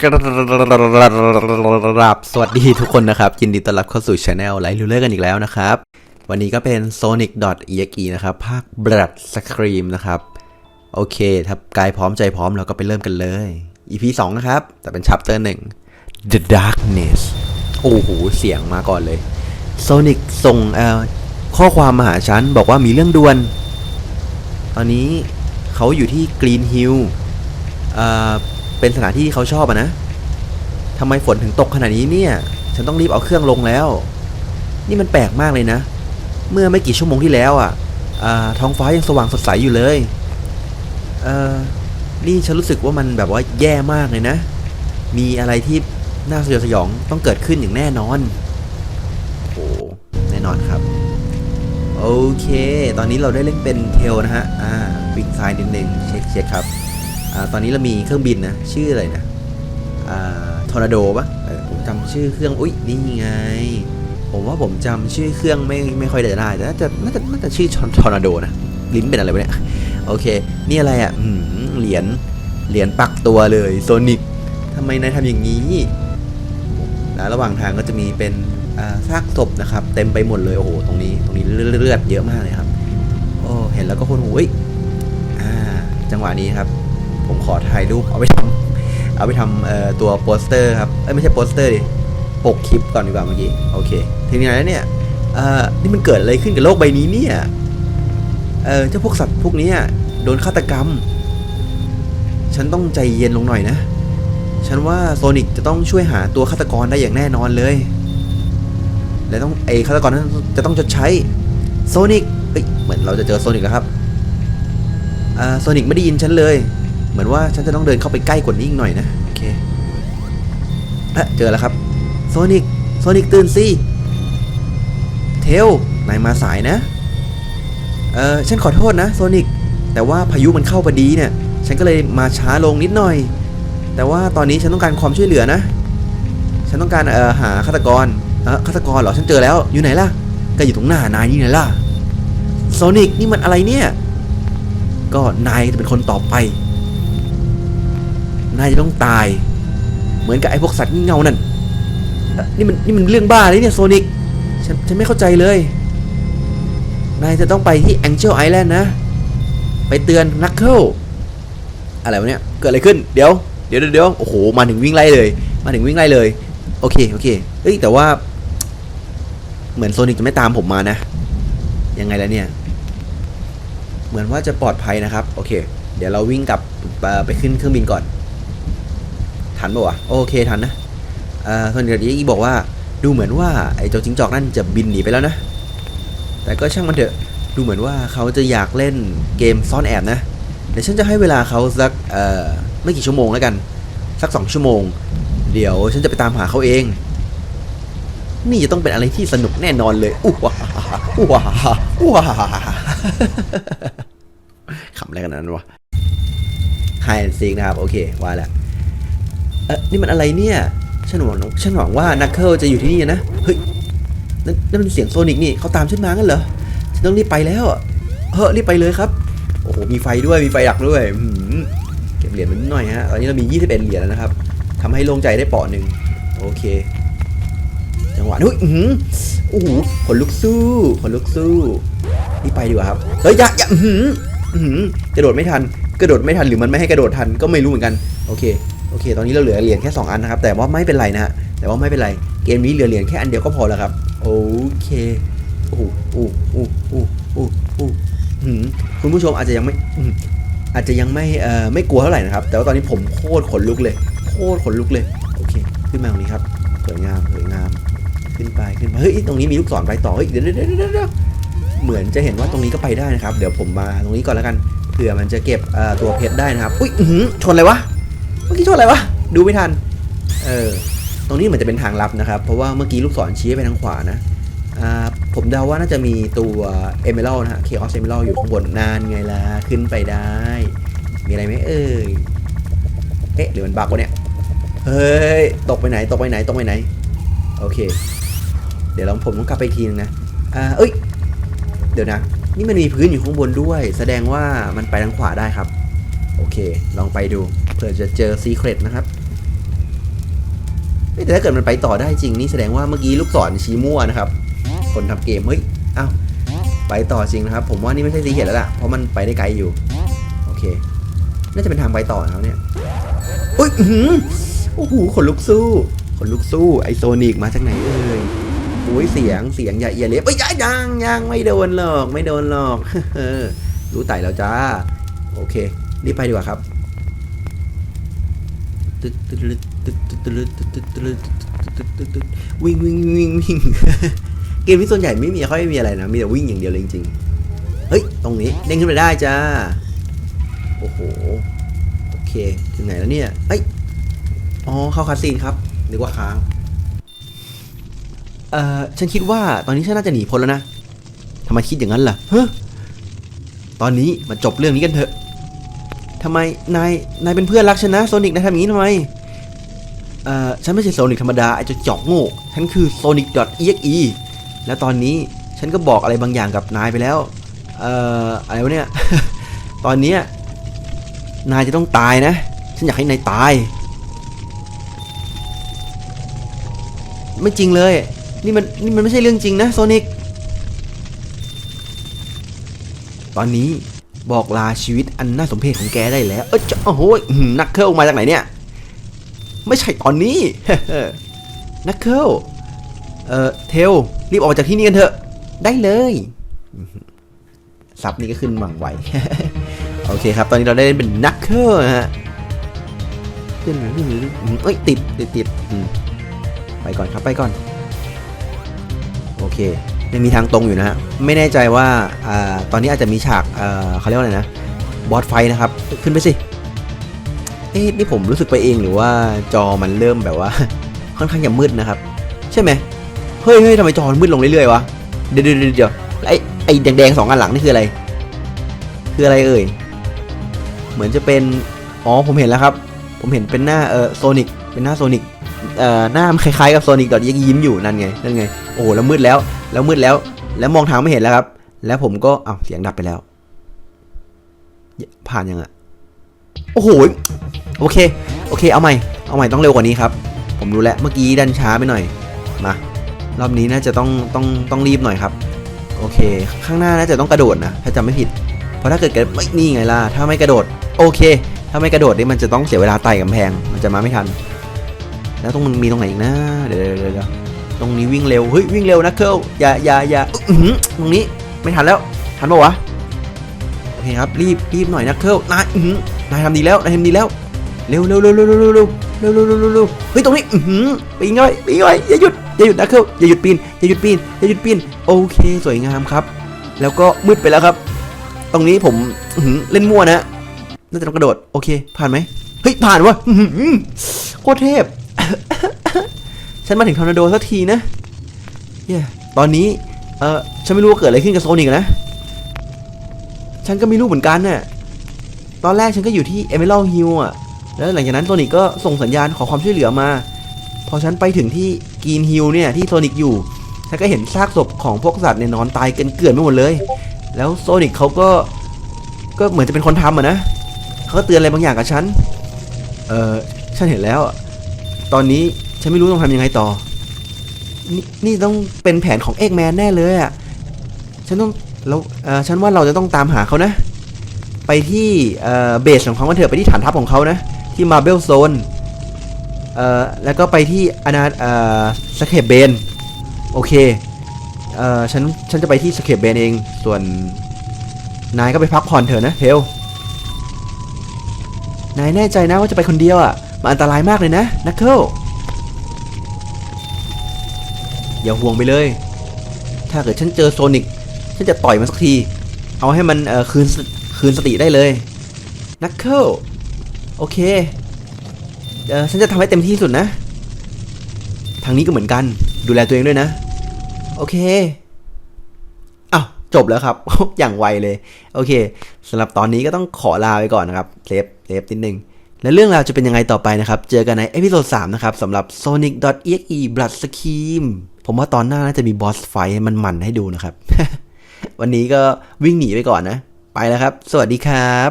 ครับสวัสดีทุกคนนะครับ ยินดีต้อนรับเข้าสู่ช anel ไลฟ์ลูเลอร์กันอีกแล้วนะครับ วันนี้ก็เป็น sonic.exe นะครับ ภาค blood scream นะครับ โอเค ถ้ากายพร้อมใจพร้อมเราก็ไปเริ่มกันเลย EP 2 นะครับ แต่เป็น chapter 1 The Darkness โอ้โห เสียงมาก่อนเลย Sonic ส่งข้อความมาหาฉัน บอกว่ามีเรื่องด่วน ตอนนี้เขาอยู่ที่ Green Hill อ่อ เป็นสถานที่ที่เขาชอบอะนะทำไมฝนถึงตกขนาดนี้เนี่ย ฉันต้องรีบเอาเครื่องลงแล้ว นี่มันแปลกมากเลยนะ เมื่อไม่กี่ชั่วโมงที่แล้วอะอ่าท้องฟ้ายังสว่างสดใสอยู่เลยเออนี่ฉันรู้สึกว่ามันแบบว่าแย่มากเลยนะ มีอะไรที่น่าสยดสยองต้องเกิดขึ้นอย่างแน่นอนโอ้แน่นอนครับ โอเค ตอนนี้เราได้เล่นเป็นเทลนะฮะ อ่าวิ่งซ้ายนิดนึงเช็คเช็คครับ ตอนนี้เรามีเครื่องบินนะชื่ออะไรนะทอร์นาโดปะผมจำชื่อเครื่องอุ้ยนี่ไง ผมว่าผมจำชื่อเครื่องไม่ไม่ค่อยได้ได้แต่น่าจะน่าจะน่าจะชื่อทอร์นาโดนะลิ้นเป็นอะไรวะเนี่ยโอเค นี่อะไรอะเหรียญเหรียญปักตัวเลยโซนิกทำไมนายทำอย่างนี้แล้วระหว่างทางก็จะมีเป็นซากศพนะครับ เต็มไปหมดเลยโอ้โหตรงนี้ ตรงนี้เลือดเยอะมากเลยครับ โอ้เห็นแล้วก็คนหูเอ้ยอ่าจังหวะนี้ครับ ผมขอถ่ายรูปเอาไปทำเอาไปทำตัวโปสเตอร์ครับเอ้ไม่ใช่โปสเตอร์ดิปกคลิปก่อนดีกว่าเมื่อกี้โอเคทีนี้แล้วเนี่ยนี่มันเกิดอะไรขึ้นกับโลกใบนี้เนี่ยเออเจ้าพวกสัตว์พวกนี้โดนฆาตกรรม ฉันต้องใจเย็นลงหน่อยนะ ฉันว่าโซนิกจะต้องช่วยหาตัวฆาตกรได้อย่างแน่นอนเลย และต้องไอฆาตกรนั้นจะต้องชดใช้โซนิกเฮ้ยเหมือนเราจะเจอโซนิกแล้วครับอ่าโซนิกไม่ได้ยินฉันเลย เหมือนว่าฉันจะต้องเดินเข้าไปใกล้กว่านี้อีกหน่อยนะโอเคเอะเจอแล้วครับโซนิกโซนิกตื่นสิเทลนายมาสายนะเออฉันขอโทษนะโซนิกแต่ว่าพายุมันเข้าพอดีเนี่ย ฉันก็เลยมาช้าลงนิดหน่อย แต่ว่าตอนนี้ฉันต้องการความช่วยเหลือนะ ฉันต้องการเอ่อหาฆาตกรเออฆาตกรเหรอฉันเจอแล้วอยู่ไหนล่ะก็อยู่ตรงหน้านายนี่ไงล่ะโซนิกนี่มันอะไรเนี่ย ก็นายจะเป็นคนต่อไป นายจะต้องตาย เหมือนกับไอ้พวกสัตว์งี่เง่านั่นเอ่อนี่มันนี่มันเรื่องบ้าเลยเนี่ยโซนิกฉันฉันไม่เข้าใจเลย นายจะต้องไปที่ Angel Island นด์นะ ไปเตือนนักเคิลอะไรวะเนี่ย เกิดอะไรขึ้น เดี๋ยว เดี๋ยวเดี๋ยวโอ้โห มาถึงวิ่งไล่เลย มาถึงวิ่งไล่เลย โอเค โอเคเอ้ย แต่ว่า เหมือนโซนิกจะไม่ตามผมมานะ ยังไงแล้วเนี่ย เหมือนว่าจะปลอดภัยนะครับ โอเค เดี๋ยวเราวิ่งกลับไปขึ้นเครื่องบินก่อน ทันปะวะโอเคทันนะเอ่อโซนิกอีบอกว่าดูเหมือนว่าไอ้เจ้าจิงจอกนั่นจะบินหนีไปแล้วนะ แต่ก็ช่างมันเถอะดูเหมือนว่าเขาจะอยากเล่นเกมซ่อนแอบนะเดี๋ยวฉันจะให้เวลาเขาสักเอ่อไม่กี่ชั่วโมงแล้วกัน สักสองชั่วโมง เดี๋ยวฉันจะไปตามหาเขาเอง นี่จะต้องเป็นอะไรที่สนุกแน่นอนเลยอู้ว้าอู้ว้าอู้ว้าขำอะไรกันนั้นวะไฮแอนซิงนะครับ โอเค ว่าแล้ว เออนี่มันอะไรเนี่ยฉันหวังฉันหวังว่านักเคิลจะอยู่ที่นี่นะเฮ้ยนั่นนั่นมันเสียงโซนิกนี่เขาตามฉันมางั้นเหรอฉันต้องรีบไปแล้วเฮ้ยรีบไปเลยครับโอ้โหมีไฟด้วยมีไฟดักด้วยเก็บเหรียญมันหน่อยฮะตอนนี้เรามี 21 เหรียญแล้วนะครับทำให้โล่งใจได้เปาะหนึ่งโอเค จังหวะนู้ยอือหือโอ้โหขนลุกสู้ขนลุกสู้นี่ไปดีกว่าครับเฮ้ยอย่าอย่าอือหืออื้อหือกระโดดไม่ทัน กระโดดไม่ทันหรือมันไม่ให้กระโดดทันก็ไม่รู้เหมือนกัน โอเค อเค ตอนนี้เราเหลือเหรียญแค่ 2 อันนะครับ แต่ว่าไม่เป็นไรนะฮะ แต่ว่าไม่เป็นไร เกมนี้เหลือเหรียญแค่อันเดียวก็พอแล้วครับ โอเค โอ้โหโอ้โหโอ้โหโอ้หโอ้โหหืมคุณผู้ชมอาจจะยังไม่อืมอาจจะยังไม่ เอ่อ ไม่กลัวเท่าไหร่นะครับ แต่ว่าตอนนี้ผมโคตรขนลุกเลย โคตรขนลุกเลย โอเค ขึ้นมาตรงนี้ครับ สวยงาม สวยงาม ขึ้นไป ขึ้นไป เฮ้ย ตรงนี้มีลูกศรไปต่อ เฮ้ย เดี๋ยวเดี๋ยวเดี๋ยวเดี๋ยวเหมือนจะเห็นว่าตรงนี้ก็ไปได้นะครับ เดี๋ยวผมมาตรงนี้ก่อนแล้วกัน เผื่อมันจะเก็บตัวเพชรได้นะครับ อุ้ยชนอะไรวะ เมื่อกี้ชนอะไรวะ ดูไม่ทัน เออ ตรงนี้เหมือนจะเป็นทางลับนะครับ เพราะว่าเมื่อกี้ลูกศรชี้ไปทางขวานะ อ่า ผมเดาว่าน่าจะมีตัวเอเม a l นะฮะ Chaos Emerald อยู่ข้างบนนานไงล่ะ ขึ้นไปได้ มีอะไรไหมเอ่ย เอ๊ะหรือมันบักวะเนี่ย เฮ้ย ตกไปไหน ตกไปไหน ตกไปไหน โอเค เดี๋ยวเราผมต้องกลับไปอีกทีนึงนะ อ่า เอ้ย เดี๋ยวนะ นี่มันมีพื้นอยู่ข้างบนด้วย แสดงว่ามันไปทางขวาได้ครับ โอเค ลองไปดูเผื่อจะเจอซีเครตนะครับแต่ถ้าเกิดมันไปต่อได้จริงนี่แสดงว่าเมื่อกี้ลูกศรชี้มั่วนะครับ คนทำเกมเฮ้ยอ้าวไปต่อจริงนะครับ ผมว่านี่ไม่ใช่สีเขียวแล้วล่ะเพราะมันไปได้ไกลอยู่โอเค น่าจะเป็นทางไปต่อนะครับเนี่ยอุ้ยโอ้โหขนลุกสู้ขนลุกสู้ไอโซนิกมาจากไหนเอ่ยโอ้ยเสียงเสียงอย่าเอียเล็บเอ้ยยังยังไม่โดนหรอกไม่โดนหรอกรู้ไต่แล้วจ้าโอเค รีบไปดีกว่าครับวิ่งวิ่งวิ่งวิ่งเกมที่ส่วนใหญ่ไม่มีค่อยมีอะไรนะ มีแต่วิ่งอย่างเดียวเลยจริงๆ เฮ้ย ตรงนี้เด้งขึ้นไปได้จ้า โอ้โห โอเค ถึงไหนแล้วเนี่ย เอ้ย อ๋อ เข้าคาสินครับหรือว่าค้าง เอ่อ ฉันคิดว่าตอนนี้ฉันน่าจะหนีพ้นแล้วนะทำไมคิดอย่างนั้นล่ะเฮ้ตอนนี้มาจบเรื่องนี้กันเถอะ ทำไมนายนายเป็นเพื่อนรักฉันนะโซนิกนายทำอย่างนี้ทำไมเอ่อฉันไม่ใช่โซนิกธรรมดาไอ้เจ้าจอกโง่ฉันคือ sonic.exe แล้วตอนนี้ฉันก็บอกอะไรบางอย่างกับนายไปแล้วเอ่ออะไรวะเนี่ย ตอนนี้นายจะต้องตายนะ ฉันอยากให้นายตาย ไม่จริงเลย นี่มันนี่มันไม่ใช่เรื่องจริงนะโซนิก ตอนนี้ บอกลาชีวิตอันน่าสมเพชของแกได้แล้ว เออจะโอ้โหนักเคิลมาจากไหนเนี่ย ไม่ใช่ตอนนี้นักเคิลเอ่อเทลรีบออกจากที่นี่กันเถอะ ได้เลยอื้อหือซับนี่ก็ขึ้นหวังไวโอเคครับ ตอนนี้เราได้เล่นเป็นนักเคิลนะฮะขึ้นขึ้นเอ้ยติดติดติดไปก่อนครับไปก่อน โอเค ยังมีทางตรงอยู่นะฮะไม่แน่ใจว่าอตอนนี้อาจจะมีฉากเขาเรียกว่าอะไรนะบอสไฟนะครับ ขึ้นไปสิเอ๊ะนี่ผมรู้สึกไปเองหรือว่าจอมันเริ่มแบบว่า ค่อนข้างจะมืดนะครับ ใช่ไหมเฮ้ยเฮ้ยทำไมจอมันมืดลงเรื่อยๆวะเดี๋ยวเดี๋ยวเดี๋ยวเดี๋ยวไอ้ไอ้แดงๆสองอันหลังนี่คืออะไร คืออะไรเอ่ยเหมือนจะเป็นอ๋อผมเห็นแล้วครับ ผมเห็นเป็นหน้าเออโซนิกเป็นหน้าโซนิกเอ่อหน้ามันคล้ายๆกับโซนิกดอทยิ้มอยู่นั่นไงนั่นไงโอ้แล้วมืดแล้ว แล้วมืดแล้ว แล้วมองทางไม่เห็นแล้วครับ แล้วผมก็อ้าวเสียงดับไปแล้ว ผ่านยังอะโอ้โหโอเค โอเค เอาใหม่ เอาใหม่ต้องเร็วกว่านี้ครับ ผมรู้แล้วเมื่อกี้ดันช้าไปหน่อย มารอบนี้น่าจะต้องต้องต้องรีบหน่อยครับ โอเค ข้างหน้าน่าจะต้องกระโดดนะ ถ้าจำไม่ผิด เพราะถ้าเกิดกระไม่นี่ไงล่ะ ถ้าไม่กระโดด โอเค ถ้าไม่กระโดดนี่มันจะต้องเสียเวลาไต่กำแพง มันจะมาไม่ทัน แล้วตรงมันมีตรงไหนอีกนะ เดี๋ยวเดี๋ยวเดี๋ยว ตรงนี้วิ่งเร็วเฮ้ยวิ่งเร็วนะเคิลอย่าอย่าอย่าตรงนี้ไม่ทันแล้วทันปะวะโอเคครับรีบรีบหน่อยนะเคิลนายหือนายทำดีแล้วนายทำดีแล้วเร็วเร็วเร็วเร็วเร็วเร็วเร็วเร็วเร็วเร็วเร็วเฮ้ยตรงนี้ปีนไว้ปีนไว้อย่าหยุดอย่าหยุดนะเคิลอย่าหยุดปีนอย่าหยุดปีนอย่าหยุดปีนโอเคสวยงามครับ แล้วก็มืดไปแล้วครับ ตรงนี้ผมเล่นมั่วนะน่าจะต้องกระโดดโอเคผ่านไหมเฮ้ยผ่านวะโคตรเทพ ฉันมาถึงทอร์นาโดสักทีนะเย้ตอนนี้เออฉันไม่รู้ว่าเกิดอะไรขึ้นกับโซนิกนะ ฉันก็ไม่รู้เหมือนกันน่ะตอนแรกฉันก็อยู่ที่เอเมอรัลฮิลอะ แล้วหลังจากนั้นโซนิกก็ส่งสัญญาณขอความช่วยเหลือมา พอฉันไปถึงที่กรีนฮิลเนี่ยที่โซนิกอยู่ ฉันก็เห็นซากศพของพวกสัตว์เนี่ยนอนตายเกลื่อนไปหมดเลย แล้วโซนิกเขาก็ก็เหมือนจะเป็นคนทำอะนะเขาก็เตือนอะไรบางอย่างกับฉัน เออฉันเห็นแล้ว ตอนนี้ ฉันไม่รู้ต้องทำยังไงต่อนี่นี่ต้องเป็นแผนของเอกแมนแน่เลยอะ ฉันต้องเราเออฉันว่าเราจะต้องตามหาเขานะ ไปที่เออเบสของเขากันเถอะไปที่ฐานทัพของเขานะ ที่มาเบลโซนเออแล้วก็ไปที่อนาเออสเคปเบนโอเคเออฉันฉันจะไปที่สเคปเบนเองส่วนนายก็ไปพักผ่อนเถอะนะเทลนายแน่ใจนะว่าจะไปคนเดียวอะมันอันตรายมากเลยนะนักเคิล อย่าห่วงไปเลย ถ้าเกิดฉันเจอโซนิกฉันจะต่อยมันสักที เอาให้มันเอ่อคืนคืนสติได้เลยนักเคิลโอเคเออฉันจะทำให้เต็มที่ที่สุดนะ ทางนี้ก็เหมือนกัน ดูแลตัวเองด้วยนะ โอเคอ้าวจบแล้วครับ อย่างไวเลย โอเคสำหรับตอนนี้ก็ต้องขอลาไปก่อนนะครับเซฟเซฟนิดนึงและเรื่องราวจะเป็นยังไงต่อไปนะครับ เจอกันในเอพิโซด3นะครับสำหรับ Sonic.exe Blood Scheme ผมว่าตอนหน้าน่าจะมีบอสไฟมันมันให้ดูนะครับ วันนี้ก็วิ่งหนีไปก่อนนะ ไปแล้วครับ สวัสดีครับ